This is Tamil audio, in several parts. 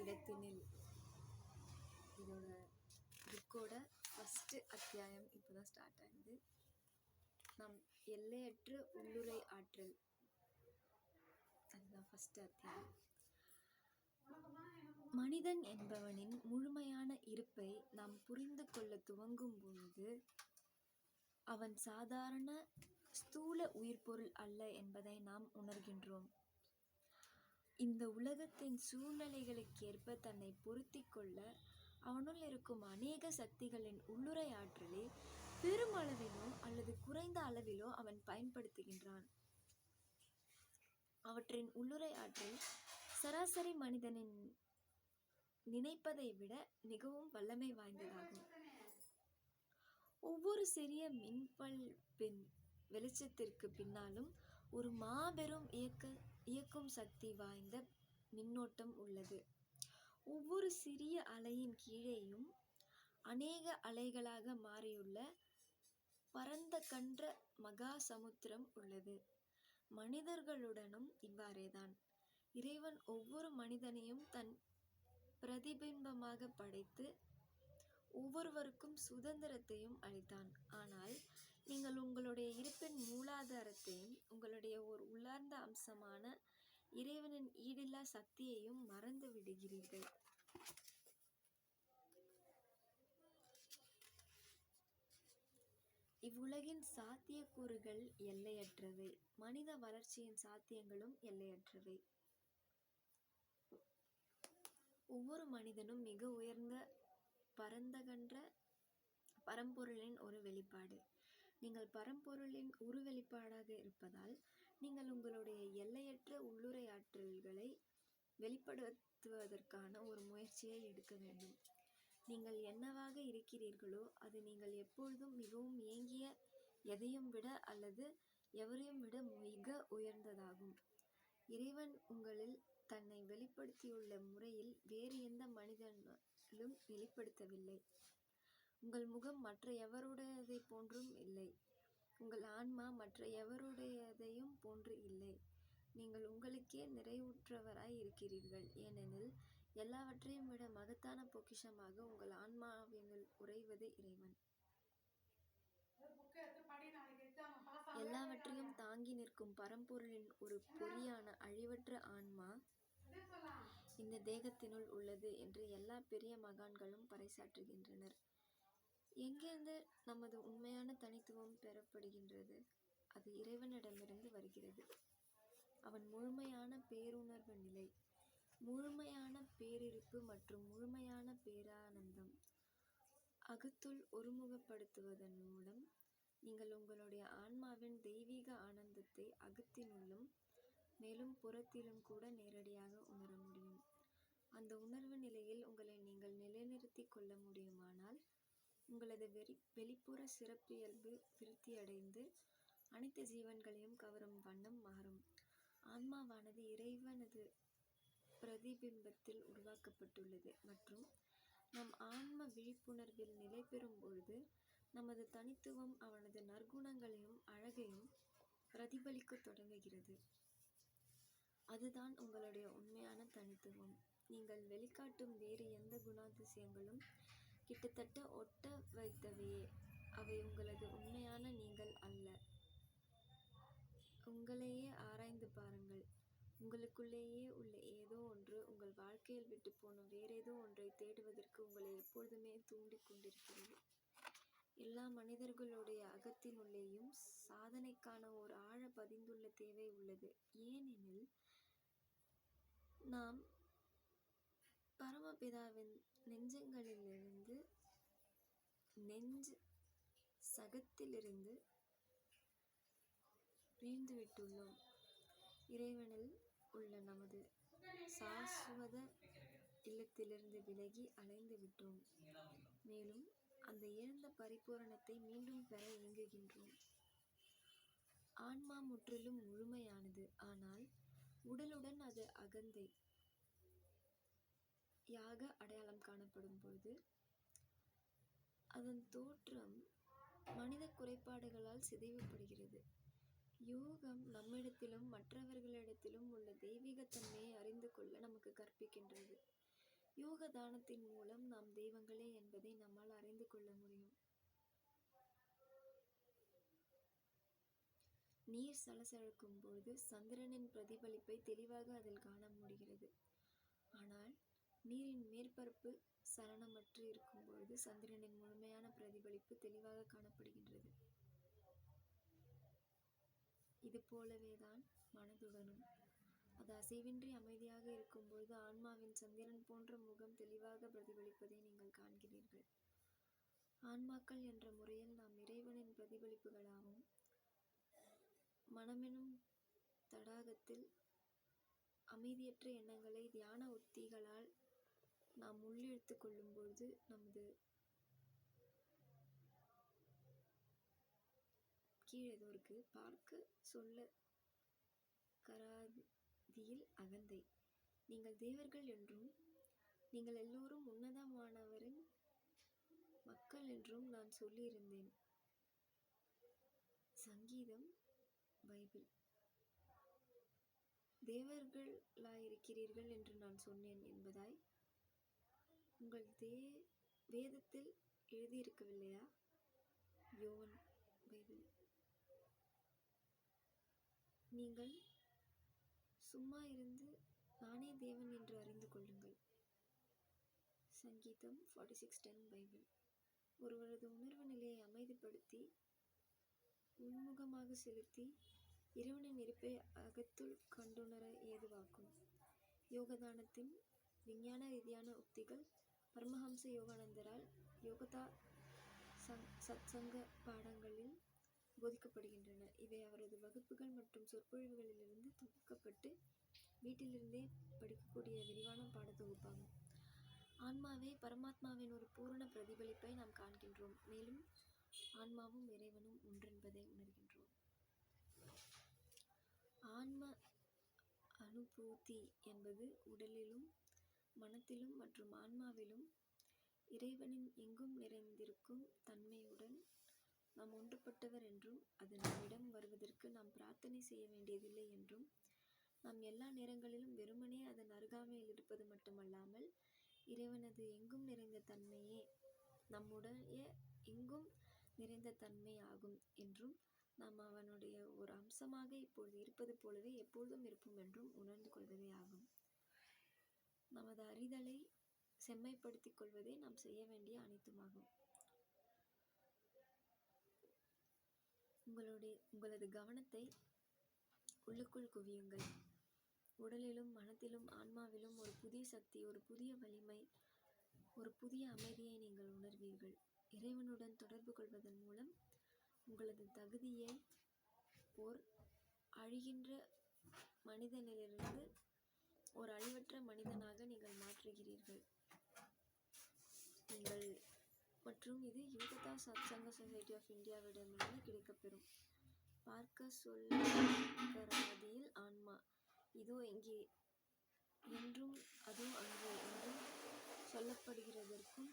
இடத்தினில் இதோட புக்கோட ஃபஸ்ட்டு அத்தியாயம் இப்போ தான் ஸ்டார்ட் ஆகுது நம் எல்லையற்ற உள்ளுரை ஆற்றல். அதுதான் ஃபஸ்ட்டு அத்தியாயம். மனிதன் என்பவனின் முழுமையான இருப்பை நாம் புரிந்து கொள்ள துவங்கும் பொழுது அவன் சாதாரண ஸ்தூல உயிர்பொருள் அல்ல என்பதை நாம் உணர்கின்றோம். இந்த உலகத்தின் சூழ்நிலைகளுக்கேற்ப தன்னை பொருத்திக் கொள்ள அவனுள் இருக்கும் அநேக சக்திகளின் உள்ளுரை ஆற்றலை பெருமளவிலோ அல்லது குறைந்த அளவிலோ அவன் பயன்படுத்துகின்றான். அவற்றின் உள்ளுரை ஆற்றல் சராசரி மனிதனின் நினைப்பதை விட மிகவும் வல்லமை வாய்ந்ததாகும். ஒவ்வொரு சிறிய மின்பல் பின் வெளிச்சத்திற்கு பின்னாலும் ஒரு மாபெரும் இயக்க இயக்கும் சக்தி வாய்ந்த மின்னோட்டம் உள்ளது. ஒவ்வொரு சிறிய அலையின் கீழேயும் அநேக அலைகளாக மாறியுள்ள பரந்த கன்ற மகா சமுத்திரம் உள்ளது. மனிதர்களுடனும் இவ்வாறேதான். இறைவன் ஒவ்வொரு மனிதனையும் தன் பிரதிபிம்பமாக படைத்து ஒவ்வொருவருக்கும் சுதந்திரத்தையும் அளித்தான். ஆனால் நீங்கள் உங்களுடைய இருப்பின் மூலாதாரத்தையும் உங்களுடைய ஓர் உள்ளார்ந்த அம்சமான இறைவனின் ஈடில்லா சக்தியையும் மறந்து விடுகிறீர்கள். இவ்வுலகின் சாத்தியக்கூறுகள் எல்லையற்றவை மனித வளர்ச்சியின் சாத்தியங்களும் எல்லையற்றவை ஒவ்வொரு மனிதனும் மிக உயர்ந்த பரந்தகன்ற பரம்பொருளின் ஒரு வெளிப்பாடு. நீங்கள் பரம்பொருளின் உருவெளிப்பாடாக இருப்பதால் நீங்கள் உங்களுடைய எல்லையற்ற உள்ளுரை ஆற்றல்களை வெளிப்படுத்துவதற்கான ஒரு முயற்சியை எடுக்க வேண்டும். நீங்கள் என்னவாக இருக்கிறீர்களோ அது நீங்கள் எப்பொழுதும் மிகவும் ஏங்கிய எதையும் விட அல்லது எவரையும் விட மிக உயர்ந்ததாகும். இறைவன் உங்களில் தன்னை வெளிப்படுத்தியுள்ள முறையில் வேறு எந்த மனிதனிலும் வெளிப்படுத்தவில்லை. உங்கள் முகம் மற்ற எவருடையதை போன்றும் இல்லை. உங்கள் ஆன்மா மற்ற எவருடையதையும் போன்று இல்லை. நீங்கள் உங்களுக்கே நிறைவுற்றவராய் இருக்கிறீர்கள். ஏனெனில் எல்லாவற்றையும் விட மகத்தான பொக்கிஷமாக உங்கள் ஆன்மாவினுள் உறைவது இறைவன். எல்லாவற்றையும் தாங்கி நிற்கும் பரம்பொருளின் ஒரு பொறியான அழிவற்ற ஆன்மா இந்த தேகத்தினுள் உள்ளது என்று எல்லா பெரிய மகான்களும் பறைசாற்றுகின்றனர். எங்கிருந்து நமது உண்மையான தனித்துவம் பெறப்படுகின்றது அது இறைவனிடமிருந்து வருகிறது. அவன் முழுமையான பேருணர்வு நிலை முழுமையான பேரிருப்பு மற்றும் முழுமையான பேரானந்தம். அகத்துள் ஒருமுகப்படுத்துவதன் மூலம் நீங்கள் உங்களுடைய ஆன்மாவின் தெய்வீக ஆனந்தத்தை அகத்தினுள்ளும் மேலும் புறத்திலும் கூட நேரடியாக உணர முடியும். அந்த உணர்வு நிலையில் உங்களை நீங்கள் நிலைநிறுத்தி கொள்ள முடியுமானால் உங்களது வெறி வெளிப்புற சிறப்பியல்பு விருத்தியடைந்து அனைத்து ஜீவன்களையும் கவரும் வண்ணம் மாறும். ஆன்மாவானது இறைவனது பிரதிபிம்பத்தில் உருவாக்கப்பட்டுள்ளது மற்றும் நம் ஆன்ம விழிப்புணர்வில் நிலை பெறும் பொழுது நமது தனித்துவம் அவனது நற்குணங்களையும் அழகையும் பிரதிபலிக்கத் தொடங்குகிறது. அதுதான் உங்களுடைய உண்மையான தனித்துவம். நீங்கள் வெளிக்காட்டும் வேறு எந்த குணாதிசயங்களும் கிட்டத்தட்ட ஒட்ட வைத்தவையே. அவை உங்களது உண்மையான நீங்கள் அல்ல. உங்களையே ஆராய்ந்து பாருங்கள். உங்களுக்குள்ளேயே உள்ள ஏதோ ஒன்று உங்கள் வாழ்க்கையில் விட்டு போன வேறேதோ ஒன்றை தேடுவதற்கு உங்களை எப்பொழுதுமே தூண்டிக்கொண்டிருக்கிறது எல்லா மனிதர்களுடைய அகத்தினுள்ளேயும் சாதனைக்கான ஒரு ஆழ பதிந்துள்ள தேவை உள்ளது. ஏனெனில் நாம் பரமபிதாவின் நெஞ்சங்களிலிருந்து நெஞ்சு சகத்திலிருந்து வீழ்ந்துவிட்டுள்ளோம் இறைவனில் உள்ள நமது சாஸ்வத இல்லத்திலிருந்து விலகி அலைந்து விட்டோம். மேலும் அந்த இழந்த பரிபூரணத்தை மீண்டும் பெற இயங்குகின்றோம். ஆன்மா முற்றிலும் முழுமையானது. ஆனால் உடலுடன் அது அகந்தை. யாக அடையாளம் காணப்படும் பொழுது அதன் தோற்றம் மனித குறைபாடுகளால் சிதைவுபடுகிறது. யோகம் நம்மிடத்திலும் மற்றவர்களிடத்திலும் உள்ள தெய்வீகத்தன்மையை அறிந்து கொள்ள நமக்கு கற்பிக்கின்றது. யோக தானத்தின் மூலம் நாம் தெய்வங்களே என்பதை நம்மால் அறிந்து கொள்ள முடியும். நீர் சலசலக்கும் பொழுது சந்திரனின் பிரதிபலிப்பை தெளிவாக அதில் காண முடிகிறது. ஆனால் நீரின் மேற்பரப்பு சலனமற்று இருக்கும் பொழுது சந்திரனின் முழுமையான பிரதிபலிப்பு தெளிவாக காணப்படுகின்றது. இது போலவேதான் மனதுடனும். அது அசைவின்றி அமைதியாக இருக்கும்பொழுது ஆன்மாவின் சந்திரன் போன்ற முகம் தெளிவாக பிரதிபலிப்பதை நீங்கள் காண்கிறீர்கள். ஆன்மாக்கள் என்ற முறையில் நாம் இறைவனின் பிரதிபலிப்புகளாகவும் மனமெனும் தடாகத்தில் அமைதியற்ற எண்ணங்களை தியான உத்திகளால் நாம் உள்ளிழுத்து கொள்ளும்பொழுது நமது கீழே ஏதோ இருக்கு. பார்க்க சொல்ல கராதியில் அகந்தை. நீங்கள் தேவர்கள் என்றும் நீங்கள் எல்லோரும் உன்னதமானவரின் மக்கள் என்றும் நான் சொல்லியிருந்தேன். சங்கீதம் பைபிள். தேவர்களாயிருக்கிறீர்கள் என்று நான் சொன்னேன் என்பதாய் உங்கள் தே வேதத்தில் எழுதியிருக்கவில்லையா? யோவன் பைபிள். நீங்கள் சும்மா இருந்து நானே தேவன் என்று அறிந்து கொள்ளுங்கள். சங்கீதம் ஃபார்ட்டி சிக்ஸ் டென் பைபிள். ஒருவரது உணர்வு நிலையை அமைதிப்படுத்தி உள்முகமாக செலுத்தி இறைவனின் இருப்பை அகத்துள் கண்டுணர ஏதுவாக்கும். யோகதானத்தின் விஞ்ஞான ரீதியான உக்திகள் பரமஹம்ச யோகானந்தரால் யோகதா சங் சத்சங்க பாடங்களில் போதிக்கப்படுகின்றன. இவை அவரது வகுப்புகள் மற்றும் சொற்பொழிவுகளிலிருந்து தொகுக்கப்பட்டு வீட்டிலிருந்தே படிக்கக்கூடிய விரிவான பாடத்தொகுப்பாகும். ஆன்மாவே பரமாத்மாவின் ஒரு பூரண பிரதிபலிப்பை நாம் காண்கின்றோம். மேலும் ஆன்மாவும் இறைவனும் ஒன்றென்பதை உணர்கின்றோம். ஆன்ம அனுபூதி என்பது உடலிலும் உள்ளத்திலும் மற்றும் ஆன்மாவிலும் இறைவனின் எங்கும் நிறைந்திருக்கும் தன்மையுடன் நாம் ஒன்றுபட்டவர் என்றும் அது நம்மிடம் வருவதற்கு நாம் பிரார்த்தனை செய்ய வேண்டியதில்லை என்றும் நாம் எல்லா நேரங்களிலும் வெறுமனே அதன் அருகாமையில் இருப்பது மட்டுமல்லாமல் இறைவனது எங்கும் நிறைந்த தன்மையே நம்முடைய எங்கும் நிறைந்த தன்மை ஆகும் என்றும் நாம் அவனுடைய ஒரு அம்சமாக இப்பொழுது இருப்பது போலவே எப்பொழுதும் இருப்போம் என்றும் உணர்ந்து கொள்வதே ஆகும். நமது அறிதலை செம்மைப்படுத்திக் கொள்வதே நாம் செய்ய வேண்டிய அனைத்துமாகும். உங்களுடைய உங்களது கவனத்தை உள்ளுக்குள் குவியுங்கள். உடலிலும் மனத்திலும் ஆன்மாவிலும் ஒரு புதிய சக்தி ஒரு புதிய வலிமை ஒரு புதிய அமைதியை நீங்கள் உணர்வீர்கள். இறைவனுடன் தொடர்பு கொள்வதன் மூலம் உங்களது தகுதியை ஓர் அழிகின்ற மனிதனிலிருந்து ஒரு அழிவற்ற மனிதனாக நீங்கள் மாற்றுகிறீர்கள். நீங்கள் மற்றும் இது யோகதா சத்சங்க சொசைட்டி ஆஃப் இந்தியாவிடமிருந்து கிடைக்கப்பெறும். பார்க்க சொல்லராதியில் ஆன்மா. இதோ இங்கே. என்றும் அதோ அங்கே என்றும் சொல்லப்படுகிறதற்கும்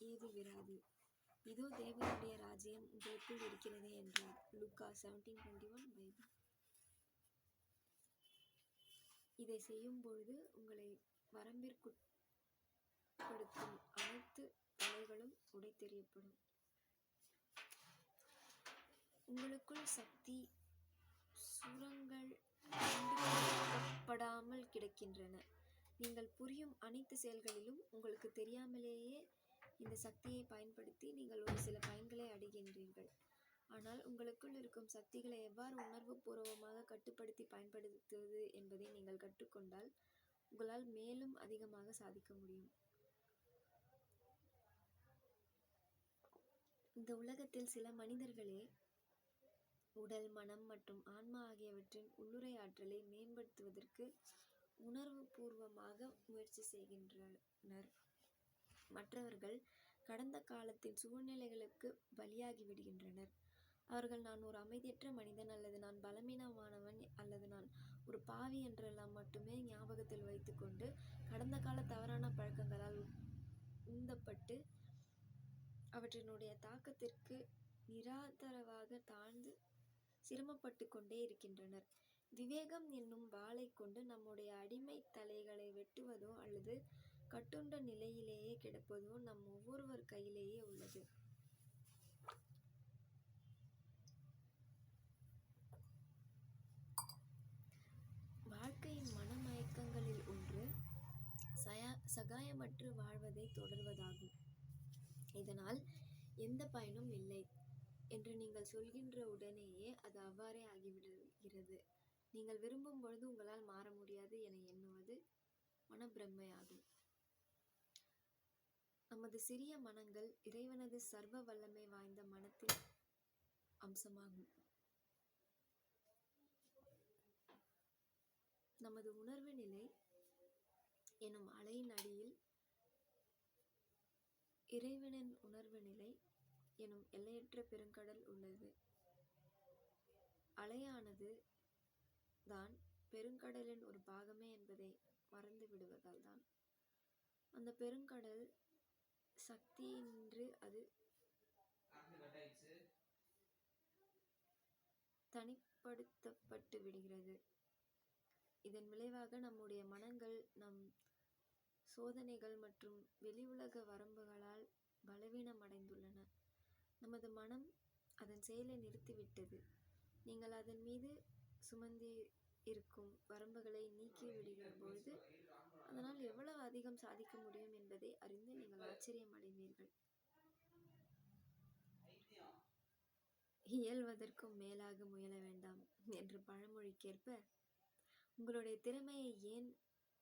ஏது விராது. இதோ தேவனுடைய ராஜ்யம் உங்களுக்குள் இருக்கிறது என்றார். லுக்கா செவன்டீன் டுவெண்ட்டி ஒன் பைபிள் இதை செய்யும் பொழுது உங்களை வரம்பிற்குட்படுத்தும் அனைத்து தலைகளும் உடைத்தெறியப்படும். உங்களுக்குள் சக்தி சுரங்கள் படாமல் கிடக்கின்றன. நீங்கள் புரியும் அனைத்து செயல்களிலும் உங்களுக்கு தெரியாமலேயே இந்த சக்தியை பயன்படுத்தி நீங்கள் ஒரு சில பயன்களை அடைகின்றீர்கள். ஆனால் உங்களுக்குள் இருக்கும் சக்திகளை எவ்வாறு உணர்வுபூர்வமாக கட்டுப்படுத்தி பயன்படுத்துவது என்பதை நீங்கள் கற்றுக்கொண்டால் உங்களால் மேலும் அதிகமாக சாதிக்க முடியும். இந்த உலகத்தில் சில மனிதர்களே உடல் மனம் மற்றும் ஆன்மா ஆகியவற்றின் உள்ளுரை ஆற்றலை மேம்படுத்துவதற்கு உணர்வு பூர்வமாக முயற்சி செய்கின்றனர். மற்றவர்கள் கடந்த காலத்தின் சூழ்நிலைகளுக்கு பலியாகி விடுகின்றனர். அவர்கள் நான் ஒரு அமைதியற்ற மனிதன் அல்லது நான் பலவீனமானவன் அல்லது நான் ஒரு பாவி என்றெல்லாம் மட்டுமே ஞாபகத்தில் வைத்துக்கொண்டு கடந்த கால தவறான பழக்கங்களால் உந்தப்பட்டு அவற்றினுடைய தாக்கத்திற்கு நிராதரவாக தாழ்ந்து சிரமப்பட்டு கொண்டே இருக்கின்றனர். விவேகம் என்னும் வாளை கொண்டு நம்முடைய அடிமை தலைகளை வெட்டுவதோ அல்லது கட்டுண்ட நிலையிலேயே கிடப்பதோ நம் ஒவ்வொருவர் கையிலேயே உள்ளது வாழ்க்கையின் மனமயக்கங்களில் ஒன்று சயா சகாயமற்று வாழ்வதை தொடர்வதாகும். இதனால் எந்த பயனும் இல்லை என்று நீங்கள் சொல்கின்ற உடனேயே அது அவ்வாறே ஆகிவிடுகிறது. நீங்கள் விரும்பும் பொழுது உங்களால் மாற முடியாது என எண்ணுவது மனப்பிரமையாகும். நமது சிறிய மனங்கள் இறைவனது சர்வ வல்லமை வாய்ந்த மனத்தின் அம்சமாகும். நமது உணர்வு நிலை எனும் அலையின் அடியில் இறைவனின் உணர்வு நிலை எனும் எல்லையற்ற பெருங்கடல் உள்ளது. அலையானது தான் பெருங்கடலின் ஒரு பாகமே என்பதை மறந்து விடுவதால் தான். அந்த பெருங்கடல் சக்தியின்றி அது தனிப்படுத்தப்பட்டு விடுகிறது. இதன் விளைவாக நம்முடைய மனங்கள் நம் சோதனைகள் மற்றும் வெளி உலக வரம்புகளால் பலவீனமடைந்துள்ளன. நமது மனம் அதன் செயலை நிறுத்திவிட்டது. நீங்கள் அதன் மீது சுமந்தி இருக்கும் வரம்புகளை நீக்கி விடுகிற பொழுது அதனால் எவ்வளவு அதிகம் சாதிக்க முடியும் என்பதை அறிந்து நீங்கள் ஆச்சரியம் அடைவீர்கள் இயல்வதற்கும் மேலாக முயல வேண்டாம் என்று பழமொழிக்கேற்ப உங்களுடைய திறமையை ஏன்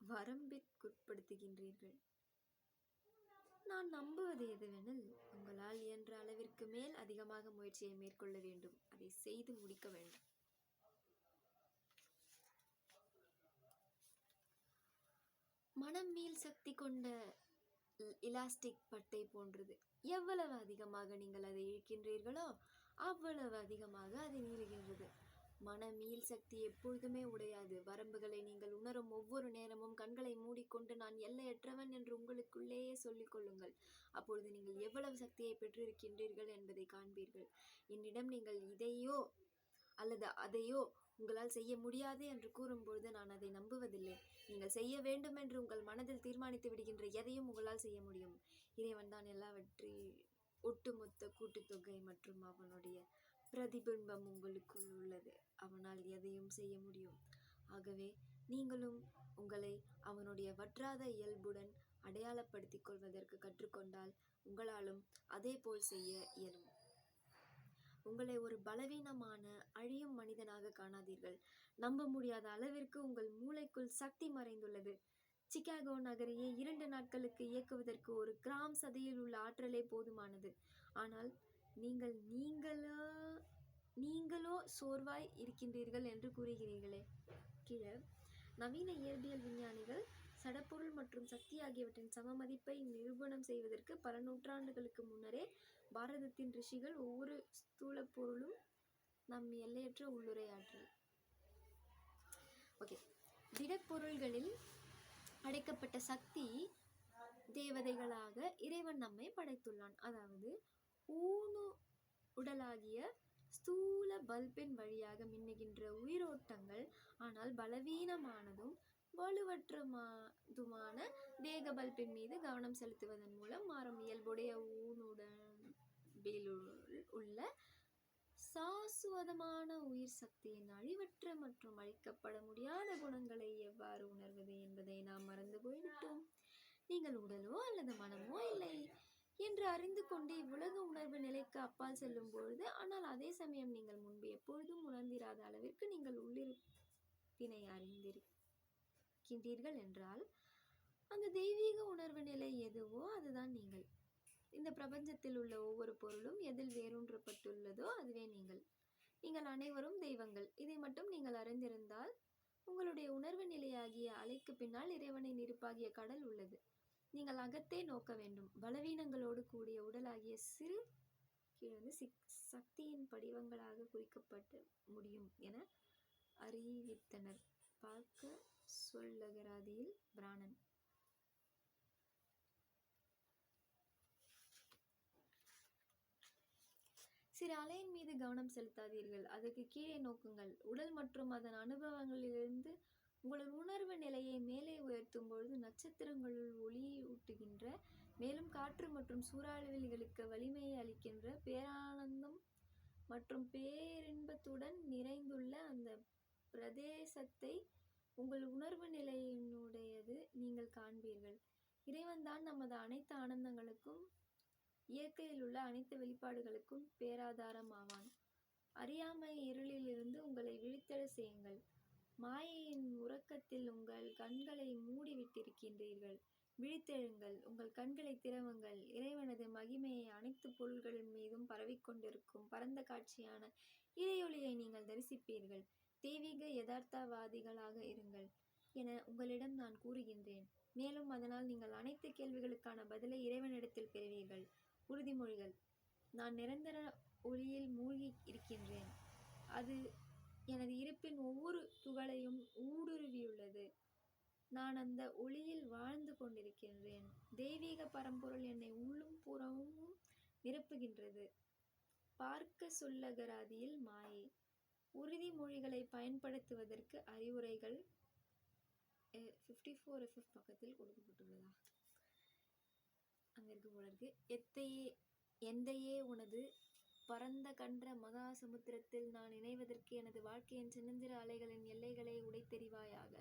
வரம்பிற்குட்படுத்துகின்றீர்கள். நான் நம்புவது எதுவெனில் உங்களால் இயன்ற அளவிற்கு மேல் அதிகமாக முயற்சியை மேற்கொள்ள வேண்டும். அதை செய்து முடிக்க வேண்டும். மனம் மீள் சக்தி கொண்ட இலாஸ்டிக் பட்டை போன்றது. எவ்வளவு அதிகமாக நீங்கள் அதை இழுக்கின்றீர்களோ அவ்வளவு அதிகமாக அது நீளுகின்றது மன மீள் சக்தி எப்பொழுதுமே உடையாது. வரம்புகளை நீங்கள் உணரும் ஒவ்வொரு நேரமும் கண்களை மூடிக்கொண்டு நான் எல்லையற்றவன் என்று உங்களுக்குள்ளேயே சொல்லிக் கொள்ளுங்கள். அப்பொழுது நீங்கள் எவ்வளவு சக்தியை பெற்றிருக்கின்றீர்கள் என்பதை காண்பீர்கள். என்னிடம் நீங்கள் இதையோ அல்லது அதையோ உங்களால் செய்ய முடியாது என்று கூறும்பொழுது நான் அதை நம்புவதில்லை. நீங்கள் செய்ய வேண்டும் என்று உங்கள் மனதில் தீர்மானித்து விடுகின்ற எதையும் உங்களால் செய்ய முடியும். இறைவன் தான் எல்லாவற்றி ஒட்டுமொத்த கூட்டுத்தொகை மற்றும் அவனுடைய பிரதிபிம்பம் உங்களுக்குள் உள்ளது. அவனால் எதையும் செய்ய முடியும். ஆகவே நீங்களும் உங்களை அவனுடைய வற்றாத இயல்புடன் அடையாளப்படுத்திக் கொள்வதற்கு கற்றுக்கொண்டால் உங்களாலும் அதே போல் செய்ய இயலும். உங்களை ஒரு பலவீனமான அழியும் மனிதனாக காணாதீர்கள். நம்ப முடியாத அளவிற்கு உங்கள் மூளைக்குள் சக்தி மறைந்துள்ளது. சிகாகோ நகரையே இரண்டு நாட்களுக்கு இயக்குவதற்கு ஒரு கிராம் சதையில் உள்ள ஆற்றலே போதுமானது. ஆனால் நீங்கள் நீங்களோ நீங்களோ சோர்வாய் இருக்கின்றீர்கள் என்று கூறுகிறீர்களே. கீழே நவீன இயற்பியல் விஞ்ஞானிகள் சடப்பொருள் மற்றும் சக்தி ஆகியவற்றின் சமமதிப்பை நிரூபணம் செய்வதற்கு பல நூற்றாண்டுகளுக்கு முன்னரே பாரதத்தின் ரிஷிகள் ஒவ்வொரு ஸ்தூல பொருளும் நம் எல்லையற்ற உள்ளுரையாற்றல். ஓகே. திடப்பொருள்களில் அடைக்கப்பட்ட சக்தி தேவதைகளாக இறைவன் நம்மை படைத்துள்ளான். அதாவது ஊனு உடலாகிய ஸ்தூல பல்பின் வழியாக மின்னுகின்ற உயிரோட்டங்கள் ஆனால் பலவீனமானதும் வலுவற்றமாதுமான தேக பல்பின் மீது கவனம் செலுத்துவதன் மூலம் மாறும். இயல்புடைய ஊனுடன் உள்ள சாசுவதமான உயிர் சக்தியின் அழிவற்ற மற்றும் அழிக்கப்பட முடியாத குணங்களை எவ்வாறு உணர்வது என்பதை நாம் மறந்து போய்விட்டோம். நீங்கள் உடலோ அல்லது மனமோ இல்லை. என்று அறிந்து கொண்டு இவ்வுலக உணர்வு நிலைக்கு அப்பால் செல்லும் பொழுது ஆனால் அதே சமயம் நீங்கள் முன்பு எப்பொழுதும் உணர்ந்திராத அளவிற்கு நீங்கள் உள்ளிருப்பினை அறிந்திருக்கின்றீர்கள் என்றால் அந்த தெய்வீக உணர்வு நிலை எதுவோ அதுதான் நீங்கள். இந்த பிரபஞ்சத்தில் உள்ள ஒவ்வொரு பொருளும் எதில் வேரூன்றப்பட்டுள்ளதோ அதுவே நீங்கள். நீங்கள் அனைவரும் தெய்வங்கள். இதை மட்டும் நீங்கள் அறிந்திருந்தால் உங்களுடைய உணர்வு நிலையாகிய அலைக்கு பின்னால் இறைவனின் இருப்பாகிய கடல் உள்ளது. நீங்கள் அகத்தே நோக்க வேண்டும். பலவீனங்களோடு கூடிய உடலாகிய சிறு கீழே வந்து சிக் சக்தியின் படிவங்களாக குறிக்கப்பட்டு முடியும் என அறிவித்தனர். பார்க்க சொல்லகராதியில் பிராணன். சிறு அலையின் மீது கவனம் செலுத்தாதீர்கள். அதற்கு கீழே நோக்குங்கள். உடல் மற்றும் அதன் அனுபவங்களிலிருந்து உங்கள் உணர்வு நிலையை மேலே உயர்த்தும் பொழுது நட்சத்திரங்களுள் ஒளி மேலும் காற்று மற்றும் சூறாவளிகளுக்கு வலிமையை அளிக்கின்ற பேரானந்தம் மற்றும் பேரின்பத்துடன் நிறைந்துள்ள அந்த பிரதேசத்தை உங்கள் உணர்வு நிலையினுடையது நீங்கள் காண்பீர்கள். இறைவன்தான் நமது அனைத்து ஆனந்தங்களுக்கும் இயற்கையில் உள்ள அனைத்து வெளிப்பாடுகளுக்கும் பேராதாரம் ஆவான் அறியாமை இருளிலிருந்து உங்களை விழித்தெழ செய்யுங்கள். மாயையின் உறக்கத்தில் உங்கள் கண்களை மூடிவிட்டிருக்கின்றீர்கள். விழித்தெழுங்கள். உங்கள் கண்களை திறவுங்கள். இறைவனது மகிமையை அனைத்து பொருள்கள் மீதும் பரவிக்கொண்டிருக்கும் பரந்த காட்சியான இறையொளியை நீங்கள் தரிசிப்பீர்கள். தெய்வீக யதார்த்தவாதிகளாக இருங்கள் என உங்களிடம் நான் கூறுகின்றேன். மேலும் அதனால் நீங்கள் அனைத்து கேள்விகளுக்கான பதிலை இறைவனிடத்தில் பெறுவீர்கள். உறுதிமொழிகள். நான் நிரந்தர ஒளியில் மூழ்கி இருக்கின்றேன். அது எனது இருப்பின் ஒவ்வொரு துகளையும் ஊடுருவியுள்ளது. நான் அந்த ஒளியில் வாழ்ந்து கொண்டிருக்கின்றேன். தெய்வீக பரம்பொருள் என்னை உள்ளும் புறமும் நிரப்புகின்றது. பார்க்க சொல்லகராதியில் மாயை. உறுதிமொழிகளை பயன்படுத்துவதற்கு அறிவுரைகள் ஃபிஃப்டி ஃபோர் எஃப்எஃப் பக்கத்தில் கொடுக்கப்பட்டுள்ளதா? அங்கே இருக்க போல இருக்கு. எத்தையே எந்தையே உனது பரந்த கன்ற மகா சமுத்திரத்தில் நான் இணைவதற்கு எனது வாழ்க்கையின் சின்னஞ்சிறு அலைகளின் எல்லைகளை உடைத்தெறிவாயாக.